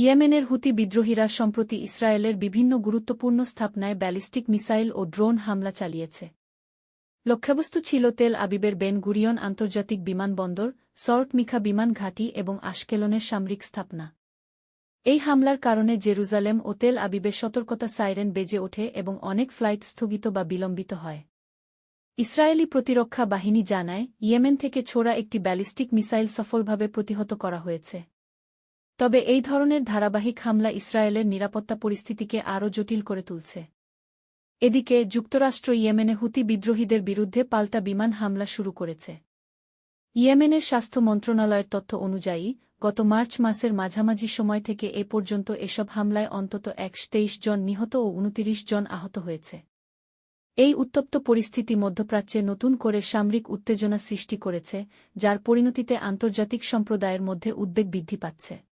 ইয়েমেনের হুতি বিদ্রোহীরা সম্প্রতি ইসরায়েলের বিভিন্ন গুরুত্বপূর্ণ স্থাপনায় ব্যালিস্টিক মিসাইল ও ড্রোন হামলা চালিয়েছে। লক্ষ্যবস্তু ছিল তেল আবিবের বেন গুরিয়ন আন্তর্জাতিক বিমানবন্দর, সর্ট মিখা বিমান ঘাঁটি এবং আশকেলনের সামরিক স্থাপনা। এই হামলার কারণে জেরুজালেম ও তেল আবিবে সতর্কতা সাইরেন বেজে ওঠে এবং অনেক ফ্লাইট স্থগিত বা বিলম্বিত হয়। ইসরায়েলি প্রতিরক্ষা বাহিনী জানায়, ইয়েমেন থেকে ছোড়া একটি ব্যালিস্টিক মিসাইল সফলভাবে প্রতিহত করা হয়েছে। তবে এই ধরনের ধারাবাহিক হামলা ইসরায়েলের নিরাপত্তা পরিস্থিতিকে আরও জটিল করে তুলছে। এদিকে, যুক্তরাষ্ট্র ইয়েমেনে হুতি বিদ্রোহীদের বিরুদ্ধে পাল্টা বিমান হামলা শুরু করেছে। ইয়েমেনের স্বাস্থ্য মন্ত্রণালয়ের তথ্য অনুযায়ী, গত মার্চ মাসের মাঝামাঝি সময় থেকে এ পর্যন্ত এসব হামলায় অন্তত একশ তেইশ জন নিহত ও উনতিরিশ জন আহত হয়েছে। এই উত্তপ্ত পরিস্থিতি মধ্যপ্রাচ্যে নতুন করে সামরিক উত্তেজনা সৃষ্টি করেছে, যার পরিণতিতে আন্তর্জাতিক সম্প্রদায়ের মধ্যে উদ্বেগ বৃদ্ধি পাচ্ছে।